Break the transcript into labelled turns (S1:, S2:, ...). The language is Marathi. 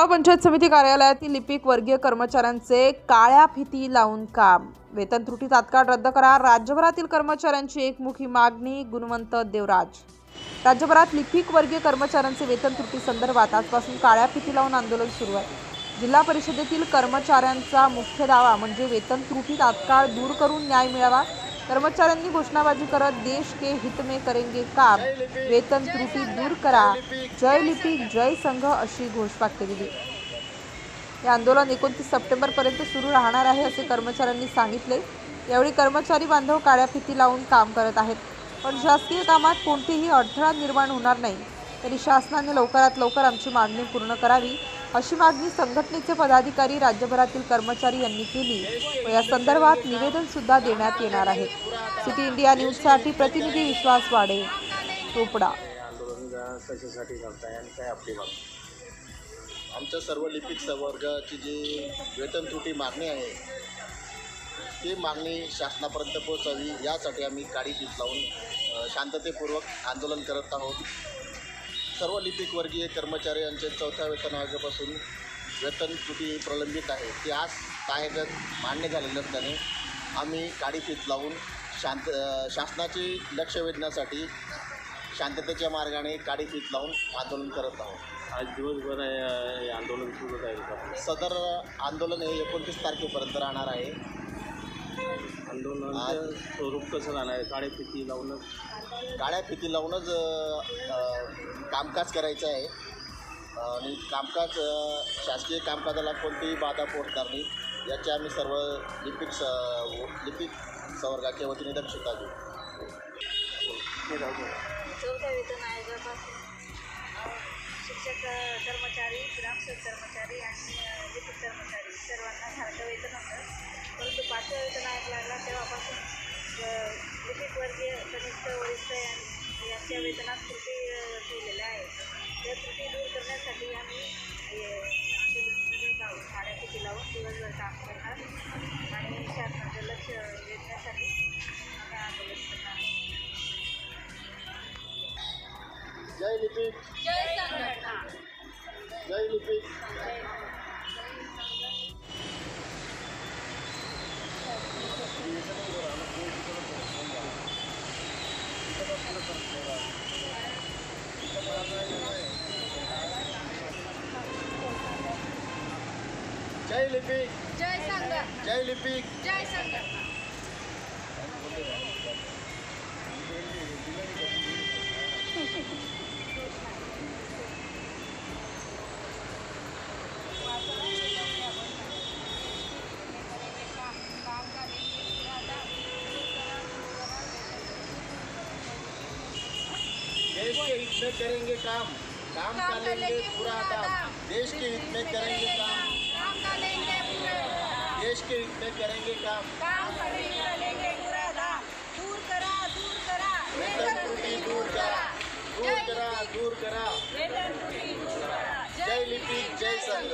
S1: चोपडा पंचायत समिती कार्यालयातील लिपिक वर्गीय कर्मचाऱ्यांचे काळ्या फिती लावून काम. वेतन त्रुटी तात्काळ रद्द करा. राज्यभरातील कर्मचाऱ्यांची एकमुखी मागणी गुणवंत देवराज. राज्यभरात लिपिक वर्गीय कर्मचाऱ्यांचे वेतन त्रुटी संदर्भात आजपासून काळ्या फिती लावून आंदोलन सुरू आहे. जिल्हा परिषदेतील कर्मचाऱ्यांचा मुख्य दावा म्हणजे वेतन त्रुटी तात्काळ दूर करून न्याय मिळावा कर्मचाऱ्यांनी घोषणाबाजी करत देश के हित में करेंगे काम. वेतन त्रुटी दूर करा. जय लिपी जय संघ अशी घोषवाक्य दिली हे आंदोलन एकोणतीस सप्टेंबरपर्यंत सुरू राहणार आहे असे कर्मचाऱ्यांनी सांगितले. यावेळी कर्मचारी बांधव काळ्या फिती लावून काम करत आहेत. पण शासकीय कामात कोणतीही अडथळा निर्माण होणार नाही. तरी शासनाने लवकरात लवकर आमची मागणी पूर्ण करावी. अशी मागणी संघटनेचे पदाधिकारी राज्यभरातील कर्मचारी यांनी केली. व या संदर्भात निवेदन सुद्धा देण्यात येणार आहे. सिटी इंडिया न्यूजसाठी प्रतिनिधी विश्वास वाडे चोपडा
S2: आंदोलन कशासाठी करताय आणि काय आपली मागणी
S3: आमच्या सर्व लिपिक संवर्गाची जी वेतन त्रुटी मागणी आहे ती मागणी शासनापर्यंत पोहोचावी यासाठी आम्ही काडी पीठ लावून शांततेपूर्वक आंदोलन करत आहोत. सर्व लिपिक वर्गीय कर्मचारी यांचे चौथ्या वेतन आयोगापासून वेतन त्रुटी प्रलंबित आहे ती आज कार्यगत मान्य झाले नसल्याने आम्ही काडी पीठ लावून शांत शासनाचे लक्ष वेधण्यासाठी शांततेच्या मार्गाने काडी पीठ लावून आंदोलन करत आहोत.
S2: आज दिवसभर हे आंदोलन सुरू राहील
S3: सदर आंदोलन हे एकोणतीस तारखेपर्यंत राहणार आहे.
S2: आंदोलनाचं स्वरूप कसं राहणार आहे? काळे फिती लावूनच
S3: काळ्या फिती लावूनच कामकाज करायचं आहे. आणि कामकाज शासकीय कामकाजाला कोणतीही बाधा पोहोचणार नाही याची आम्ही सर्व लिपिक स लिपिक संवर्गाच्या वतीने दक्षता घेऊ
S4: वेतन आयोगापासून शिक्षक कर्मचारी ग्रामसेवक कर्मचारी आणि लिपिक कर्मचारी सर्वांना सारखं वेतन होतं. परंतु पाचव्या वेतन आयोग लागला तेव्हापासून अ, लिपिक वर्गीय कनिष्ठ वरिष्ठ यांच्या वेतनात त्रुटी ठेवलेल्या आहेत. त्या त्रुटी दूर करण्यासाठी आम्ही साड्या किती लावून दिवसभर काम करणार आणि शासनाचं लक्ष वेधण्यासाठी आम्ही आंदोलन करणार.
S3: जय लिपिक
S4: जय संघटना
S3: जय लिपिक जय लिपिक
S4: जय संघ
S3: जय लिपिक
S4: जय संघ
S3: देश के हित में करेंगे काम काम का लेंगे पूरा दाम देश के हित में करेंगे काम
S4: काम।
S3: देश के हित में करेंगे काम।
S4: काम करेंगे करेंगे दूर करा दूर करा।
S3: वेतन त्रुटि दूर करा। दूर करा दूर करा।
S4: वेतन त्रुटि दूर करा।
S3: जय लिपी। जय संघ।